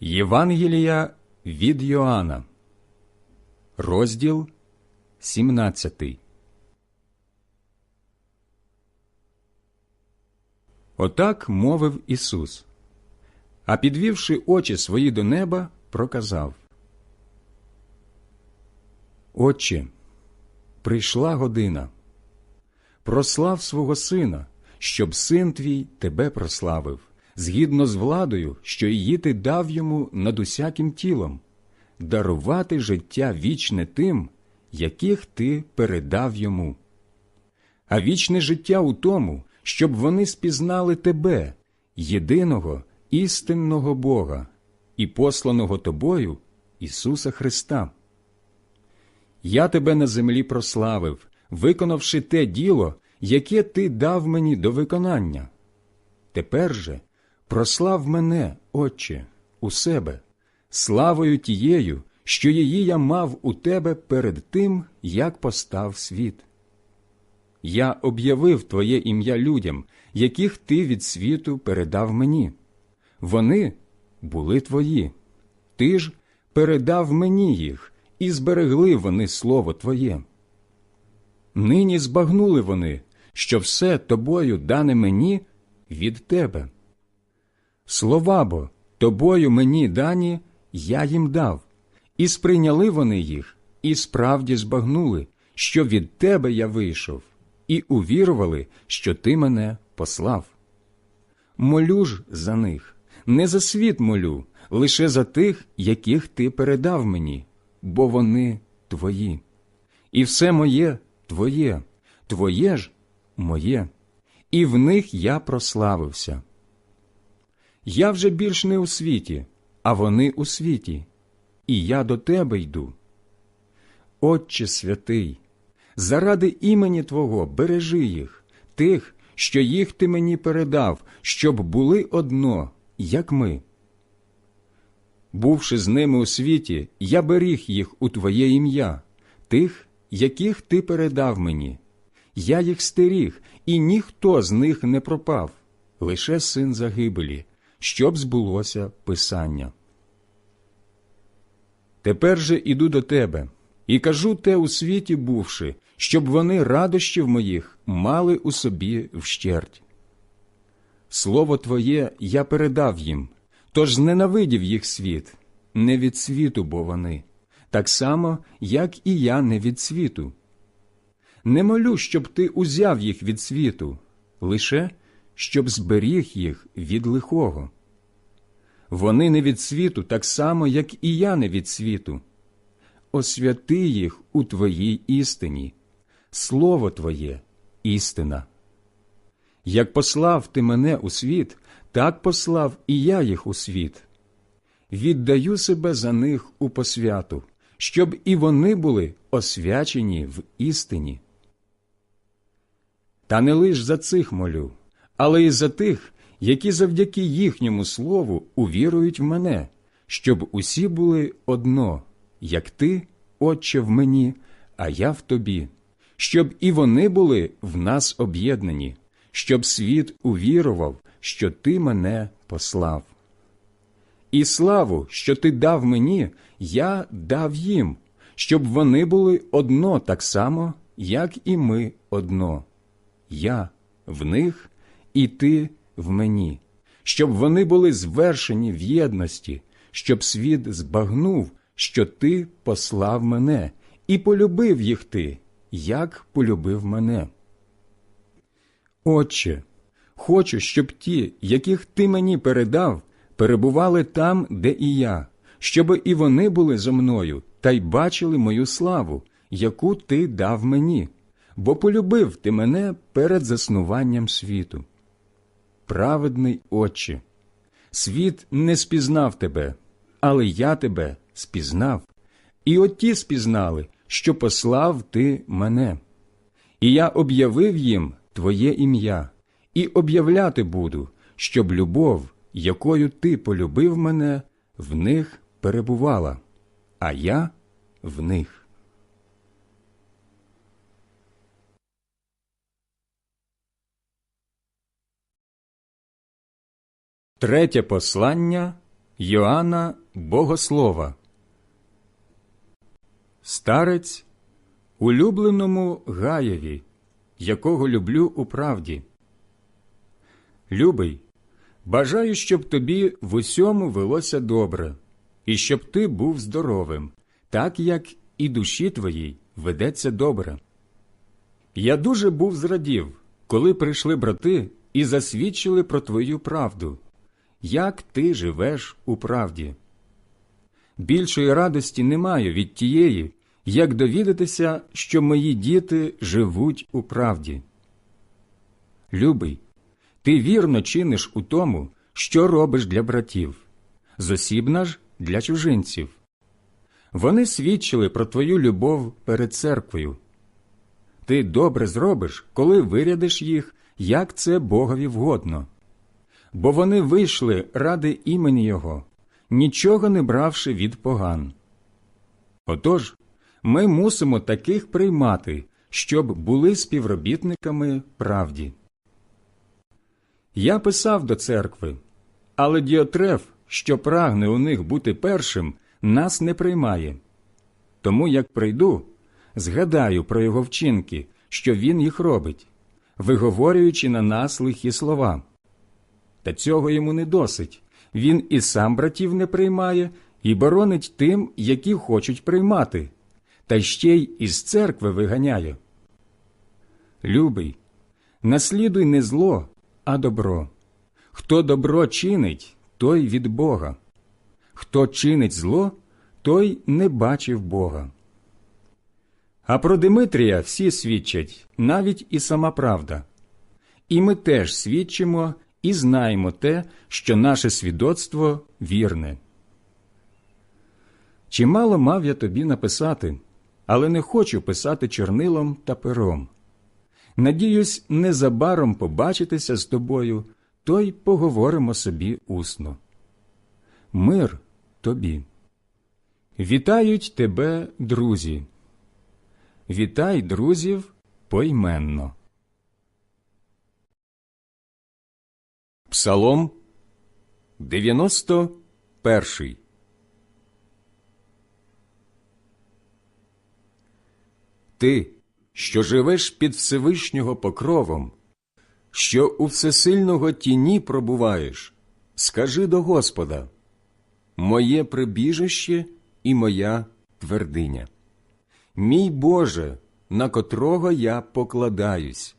Євангелія від Йоанна, розділ 17. Отак мовив Ісус, а підвівши очі свої до неба, проказав. Отче, прийшла година. Прослав свого сина, щоб син твій тебе прославив, згідно з владою, що її ти дав йому над усяким тілом, дарувати життя вічне тим, яких ти передав йому. А вічне життя у тому, щоб вони спізнали тебе, єдиного істинного Бога і посланого тобою Ісуса Христа. Я тебе на землі прославив, виконавши те діло, яке ти дав мені до виконання. Тепер же прослав мене, Отче, у себе, славою тією, що її я мав у тебе перед тим, як постав світ. Я об'явив Твоє ім'я людям, яких ти від світу передав мені. Вони були твої, ти ж передав мені їх, і зберегли вони слово Твоє. Нині збагнули вони, що все тобою дане мені від тебе. Слова бо тобою мені дані я їм дав, і сприйняли вони їх, і справді збагнули, що від тебе я вийшов, і увірували, що ти мене послав. Молю ж за них, не за світ молю, лише за тих, яких ти передав мені, бо вони твої. І все моє твоє, твоє ж моє, і в них я прославився. Я вже більш не у світі, а вони у світі, і я до тебе йду. Отче святий, заради імені Твого бережи їх, тих, що їх ти мені передав, щоб були одно, як ми. Бувши з ними у світі, я беріг їх у Твоє ім'я, тих, яких ти передав мені. Я їх стеріг, і ніхто з них не пропав, лише син загибелі, щоб збулося Писання. Тепер же іду до тебе і кажу те у світі бувши, щоб вони радощів моїх мали у собі вщерть. Слово Твоє я передав їм, тож зненавидів їх світ, не від світу, бо вони, так само, як і я не від світу. Не молю, щоб ти узяв їх від світу, лише щоб зберіг їх від лихого. Вони не від світу, так само, як і я не від світу. Освяти їх у Твоїй істині, Слово Твоє істина. Як послав ти мене у світ, так послав і я їх у світ. Віддаю себе за них у посвяту, щоб і вони були освячені в істині. Та не лиш за цих молю, але й за тих, які завдяки їхньому слову увірують в мене, щоб усі були одно, як ти, Отче, в мені, а я в тобі, щоб і вони були в нас об'єднані, щоб світ увірував, що ти мене послав. І славу, що ти дав мені, я дав їм, щоб вони були одно так само, як і ми одно. Я в них, і ти в мені, щоб вони були звершені в єдності, щоб світ збагнув, що ти послав мене, і полюбив їх ти, як полюбив мене. Отче, хочу, щоб ті, яких ти мені передав, перебували там, де і я, щоб і вони були зо мною та й бачили мою славу, яку ти дав мені, бо полюбив ти мене перед заснуванням світу. Праведний Отче, світ не спізнав тебе, але я тебе спізнав, і от ті спізнали, що послав ти мене. І я об'явив їм Твоє ім'я, і об'являти буду, щоб любов, якою ти полюбив мене, в них перебувала, а я в них. Третє послання Йоанна Богослова Старець улюбленому Гаєві, якого люблю у правді. Любий, бажаю, щоб тобі в усьому велося добре, і щоб ти був здоровим, так як і душі твоїй ведеться добре. Я дуже був зрадів, коли прийшли брати і засвідчили про твою правду, як ти живеш у правді. Більшої радості не маю від тієї, як довідатися, що мої діти живуть у правді. Любий, ти вірно чиниш у тому, що робиш для братів, зосібна ж для чужинців. Вони свідчили про твою любов перед церквою. Ти добре зробиш, коли вирядиш їх, як це Богові вгодно. Бо вони вийшли ради імені Його, нічого не бравши від поган. Отож, ми мусимо таких приймати, щоб були співробітниками правді. Я писав до церкви, але Діотреф, що прагне у них бути першим, нас не приймає. Тому як прийду, згадаю про його вчинки, що він їх робить, виговорюючи на нас лихі слова. Та цього йому не досить. Він і сам братів не приймає, і боронить тим, які хочуть приймати, та ще й із церкви виганяє. Любий, наслідуй не зло, а добро. Хто добро чинить, той від Бога. Хто чинить зло, той не бачив Бога. А про Димитрія всі свідчать, навіть і сама правда. І ми теж свідчимо і знаємо те, що наше свідоцтво вірне. Чимало мав я тобі написати, але не хочу писати чорнилом та пером. Надіюсь, незабаром побачитися з тобою, то й поговоримо собі усно. Мир тобі. Вітають тебе, друзі. Вітай друзів поіменно. Псалом 91 Ти, що живеш під Всевишнього покровом, що у всесильного тіні пробуваєш, скажи до Господа Моє прибіжище і моя твердиня. Мій Боже, на котрого я покладаюсь.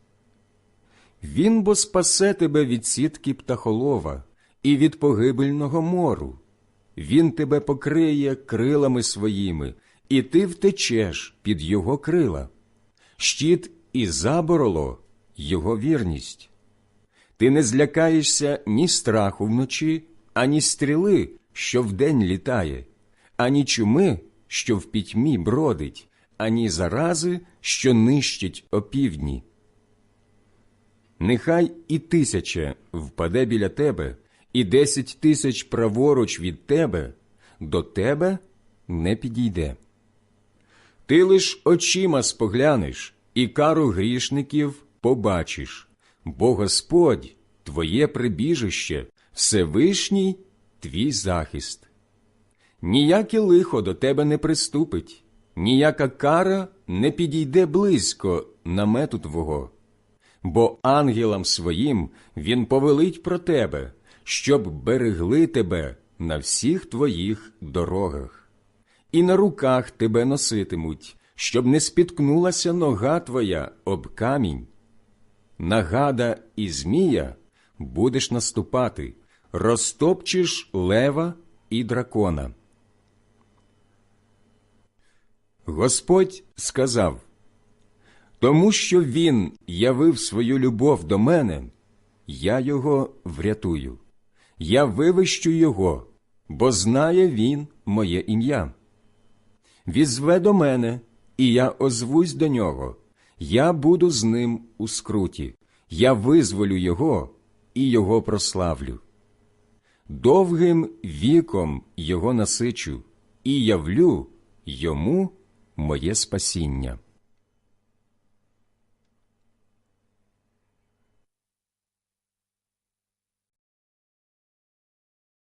Він бо спасе тебе від сітки птахолова і від погибельного мору. Він тебе покриє крилами своїми, і ти втечеш під його крила, щит і забороло його вірність. Ти не злякаєшся ні страху вночі, ані стріли, що вдень літає, ані чуми, що в пітьмі бродить, ані зарази, що нищить опівдні. Нехай і тисяча впаде біля тебе, і десять тисяч праворуч від тебе, до тебе не підійде. Ти лиш очима споглянеш, і кару грішників побачиш, бо Господь твоє прибіжище, Всевишній твій захист. Ніяке лихо до тебе не приступить, ніяка кара не підійде близько намету твого бо ангелам своїм він повелить про тебе, щоб берегли тебе на всіх твоїх дорогах, і на руках тебе носитимуть, щоб не спіткнулася нога твоя об камінь. Нагада і змія будеш наступати, розтопчеш лева і дракона. Господь сказав тому що він явив свою любов до мене, я його врятую, я вивищу його, бо знає він моє ім'я. Візве до мене, і я озвусь до нього, я буду з ним у скруті, я визволю його і його прославлю. Довгим віком його насичу і явлю йому моє спасіння.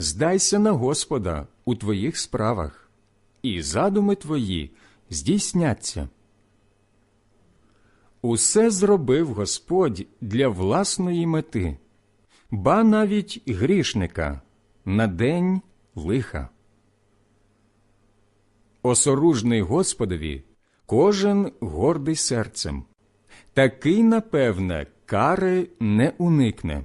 Здайся на Господа у твоїх справах, і задуми твої здійсняться. Усе зробив Господь для власної мети, ба навіть грішника на день лиха. Осоружний Господові кожен гордий серцем, такий, напевне, кари не уникне.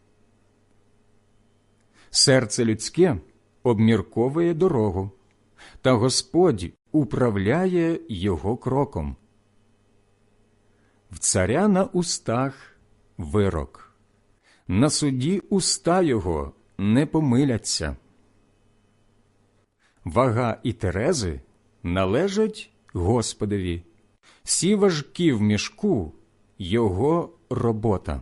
Серце людське обмірковує дорогу, та Господь управляє його кроком. В царя на устах вирок, на суді уста його не помиляться. Вага і терези належать Господові, всі важкі в мішку його робота.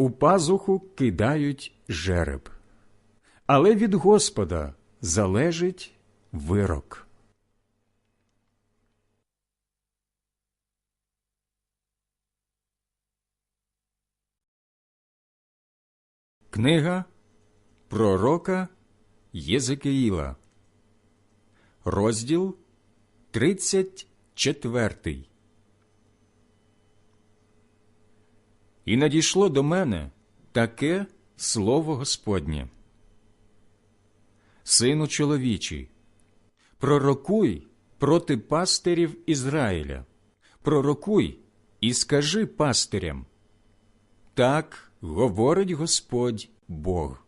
У пазуху кидають жереб, але від Господа залежить вирок. Книга Пророка Єзекиїла, розділ 34 І надійшло до мене таке слово Господнє. Сину чоловічий, пророкуй проти пастирів Ізраїля, пророкуй і скажи пастирям. Так говорить Господь Бог.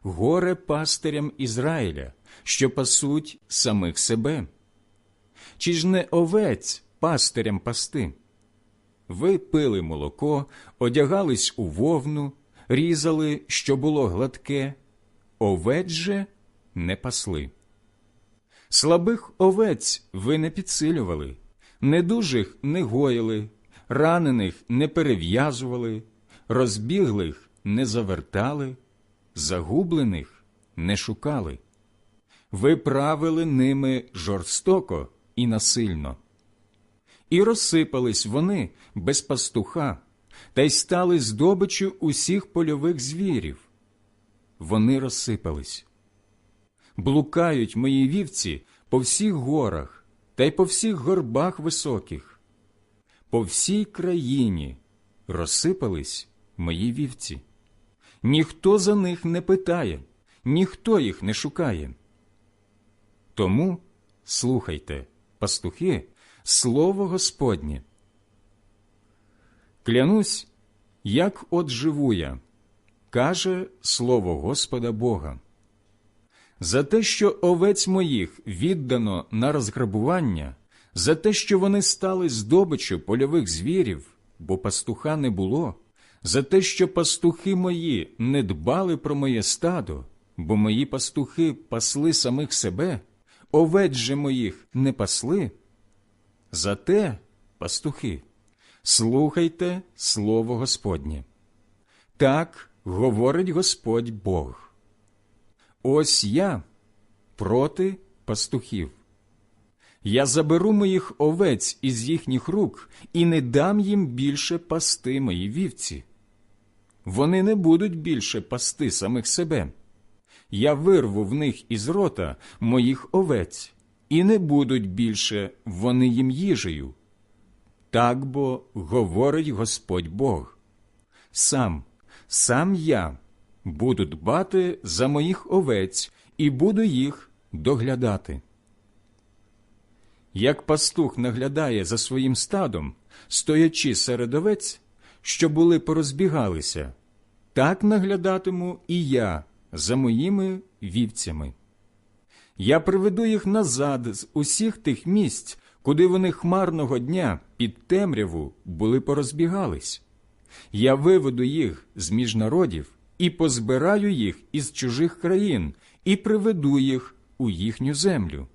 Горе пастирям Ізраїля, що пасуть самих себе. Чи ж не овець пастирям пасти? Ви пили молоко, одягались у вовну, різали, що було гладке, овець же не пасли. Слабих овець ви не підсилювали, недужих не гоїли, ранених не перев'язували, розбіглих не завертали, загублених не шукали. Ви правили ними жорстоко і насильно. І розсипались вони без пастуха, та й стали здобичю усіх польових звірів. Вони розсипались. Блукають мої вівці по всіх горах та й по всіх горбах високих. По всій країні розсипались мої вівці. Ніхто за них не питає, ніхто їх не шукає. Тому слухайте, пастухи, слово Господнє. Клянусь, як от живу я, каже слово Господа Бога. За те, що овець моїх віддано на розграбування, за те, що вони стали здобиччю польових звірів, бо пастуха не було, за те, що пастухи мої не дбали про моє стадо, бо мої пастухи пасли самих себе, овець же моїх не пасли. Зате, пастухи, слухайте слово Господнє. Так говорить Господь Бог. Ось я проти пастухів. Я заберу моїх овець із їхніх рук і не дам їм більше пасти мої вівці. Вони не будуть більше пасти самих себе. Я вирву в них із рота моїх овець, і не будуть більше вони їм їжею. Так бо говорить Господь Бог. Сам, сам я буду дбати за моїх овець і буду їх доглядати. Як пастух наглядає за своїм стадом, стоячи серед овець, що були порозбігалися, так наглядатиму і я за моїми вівцями. Я приведу їх назад з усіх тих місць, куди вони хмарного дня під темряву були порозбігались. Я виведу їх з між народів і позбираю їх із чужих країн і приведу їх у їхню землю.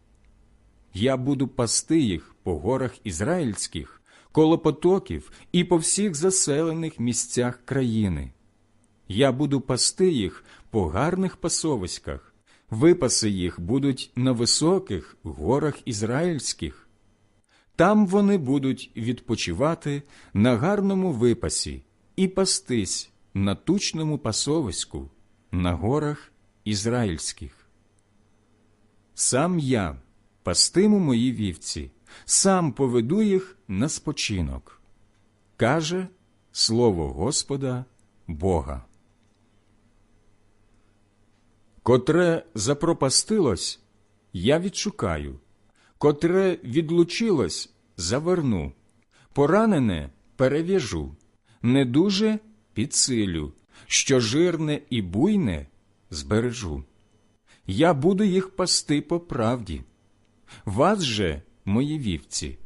Я буду пасти їх по горах ізраїльських, коло потоків і по всіх заселених місцях країни. Я буду пасти їх по гарних пасовиськах, випаси їх будуть на високих горах ізраїльських. Там вони будуть відпочивати на гарному випасі і пастись на тучному пасовиську, на горах ізраїльських. Сам я пастиму мої вівці, сам поведу їх на спочинок, каже слово Господа Бога. Котре запропастилось, я відшукаю, котре відлучилось, заверну, поранене перев'яжу, недуже підсилю, що жирне і буйне збережу. я буду їх пасти по правді. Вас же, мої вівці,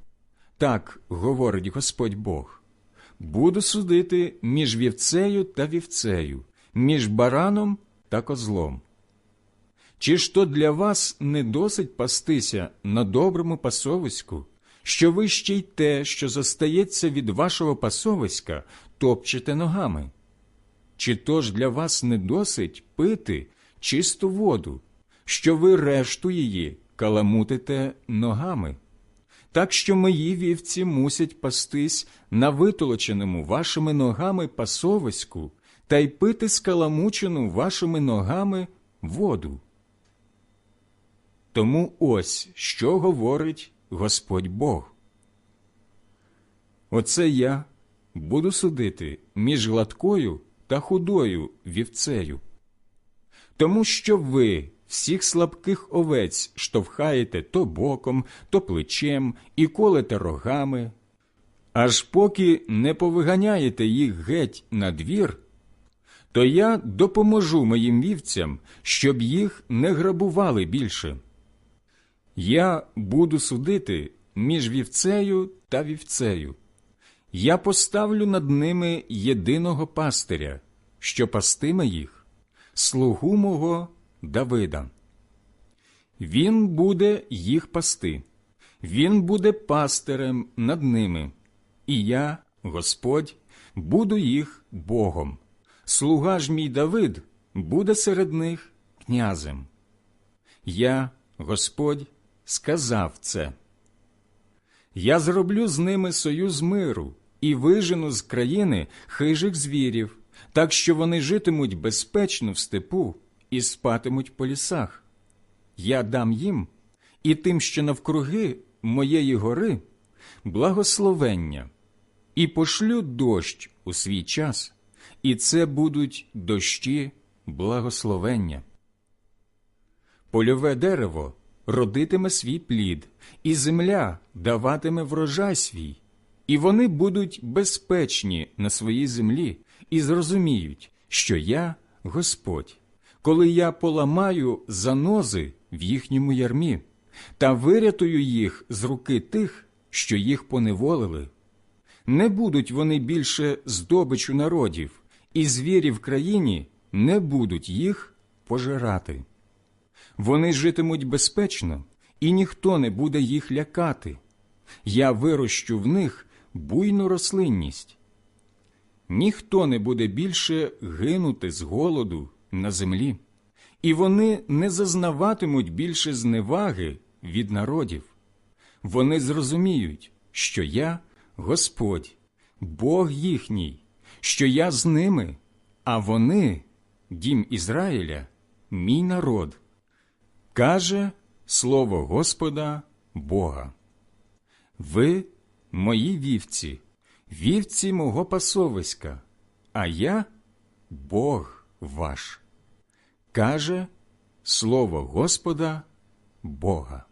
так говорить Господь Бог, буду судити між вівцею та вівцею, між бараном та козлом. Чи ж то для вас не досить пастися на доброму пасовиську, що ви ще й те, що зостається від вашого пасовиська, топчете ногами? Чи то ж для вас не досить пити чисту воду, що ви решту її каламутите ногами? Так що мої вівці мусять пастись на витолоченому вашими ногами пасовиську та й пити скаламучену вашими ногами воду. Тому ось що говорить Господь Бог. Оце я буду судити між гладкою та худою вівцею. Тому що ви всіх слабких овець штовхаєте то боком, то плечем і колете рогами, аж поки не повиганяєте їх геть на двір, то я допоможу моїм вівцям, щоб їх не грабували більше. Я буду судити між вівцею та вівцею. Я поставлю над ними єдиного пастиря, що пастиме їх, слугу мого Давида. Він буде їх пасти, він буде пастирем над ними, і я, Господь, буду їх Богом. Слуга ж мій Давид буде серед них князем. Я, Господь, сказав це. Я зроблю з ними союз миру і вижену з країни хижих звірів, так що вони житимуть безпечно в степу і спатимуть по лісах. Я дам їм і тим, що навкруги моєї гори, благословення, і пошлю дощ у свій час, і це будуть дощі благословення. Польове дерево родитиме свій плід, і земля даватиме врожай свій, і вони будуть безпечні на своїй землі і зрозуміють, що я Господь, коли я поламаю занози в їхньому ярмі та вирятую їх з руки тих, що їх поневолили. Не будуть вони більше здобичу народів, і звірі в країні не будуть їх пожирати. Вони житимуть безпечно, і ніхто не буде їх лякати. Я вирощу в них буйну рослинність. Ніхто не буде більше гинути з голоду на землі, і вони не зазнаватимуть більше зневаги від народів. Вони зрозуміють, що я Господь, Бог їхній, що я з ними, а вони, дім Ізраїля, мій народ. Каже слово Господа Бога. Ви мої вівці, вівці мого пасовиська, а я Бог ваш. Каже слово Господа Бога.